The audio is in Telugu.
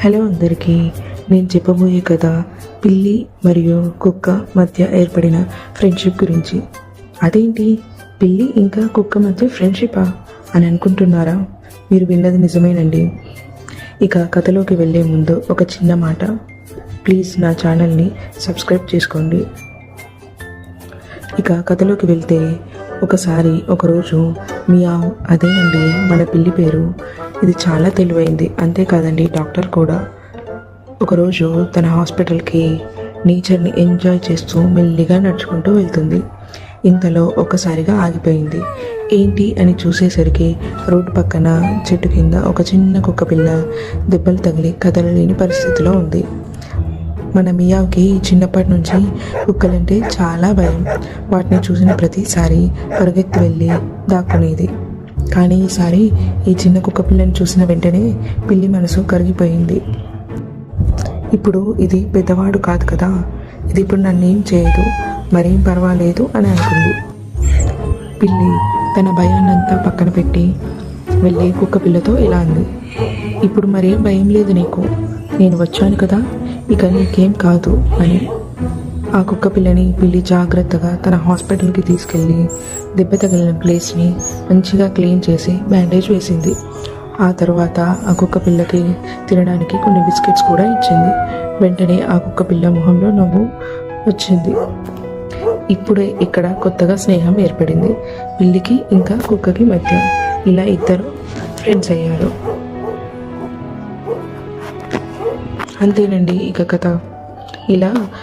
హలో అందరికీ నేను చెప్పబోయే కథ పిల్లి మరియు కుక్క మధ్య ఏర్పడిన ఫ్రెండ్షిప్ గురించి. అదేంటి? పిల్లి ఇంకా కుక్క మధ్య ఫ్రెండ్షిపా అని అనుకుంటున్నారా? మీరు విన్నది నిజమేనండి. ఇక కథలోకి వెళ్ళే ముందు ఒక చిన్న మాట. ప్లీజ్ నా ఛానల్ని సబ్స్క్రైబ్ చేసుకోండి. ఇక కథలోకి వెళ్తే ఒకసారి ఒకరోజు మియావ్ అదేనండి మన పిల్లి పేరు. ఇది చాలా తెలివైంది. అంతేకాదండి డాక్టర్ కూడా ఒకరోజు తన హాస్పిటల్కి నేచర్ని ఎంజాయ్ చేస్తూ మెల్లిగా నడుచుకుంటూ వెళ్తుంది. ఇంతలో ఒక్కసారిగా ఆగిపోయింది. ఏంటి అని చూసేసరికి రోడ్డు పక్కన చెట్టు కింద ఒక చిన్న కుక్క పిల్ల దెబ్బలు తగిలి కదలలేని పరిస్థితిలో ఉంది. మన మియాకి చిన్నప్పటి నుంచి కుక్కలంటే చాలా భయం. వాటిని చూసిన ప్రతిసారి పరిగెత్తి వెళ్ళి దాక్కునేది. కానీ ఈసారి ఈ చిన్న కుక్క పిల్లని చూసిన వెంటనే పిల్లి మనసు కరిగిపోయింది. ఇప్పుడు ఇది పెద్దవాడు కాదు కదా. ఇది ఇప్పుడు నన్ను ఏం చేయదు. మరేం పర్వాలేదు అని అనుకుంది. పిల్లి తన భయాన్నంతా పక్కన పెట్టి వెళ్ళి కుక్క పిల్లతో ఇలా అంది. ఇప్పుడు మరేం భయం లేదు నీకు. నేను వచ్చాను కదా. ఇక నీకేం కాదు అని ఆ కుక్క పిల్లని పిల్లి జాగ్రత్తగా తన హాస్పిటల్కి తీసుకెళ్ళి దెబ్బ తగిలిన ప్లేస్ని మంచిగా క్లీన్ చేసి బ్యాండేజ్ వేసింది. ఆ తర్వాత ఆ కుక్క పిల్లకి తినడానికి కొన్ని బిస్కెట్స్ కూడా ఇచ్చింది. వెంటనే ఆ కుక్క పిల్ల మొహంలో నవ్వు వచ్చింది. ఇప్పుడే ఇక్కడ కొత్తగా స్నేహం ఏర్పడింది. పిల్లికి ఇంకా కుక్కకి మధ్య ఇలా ఇద్దరు ఫ్రెండ్స్ అయ్యారు. అంతేనండి ఇక కథ. ఇలా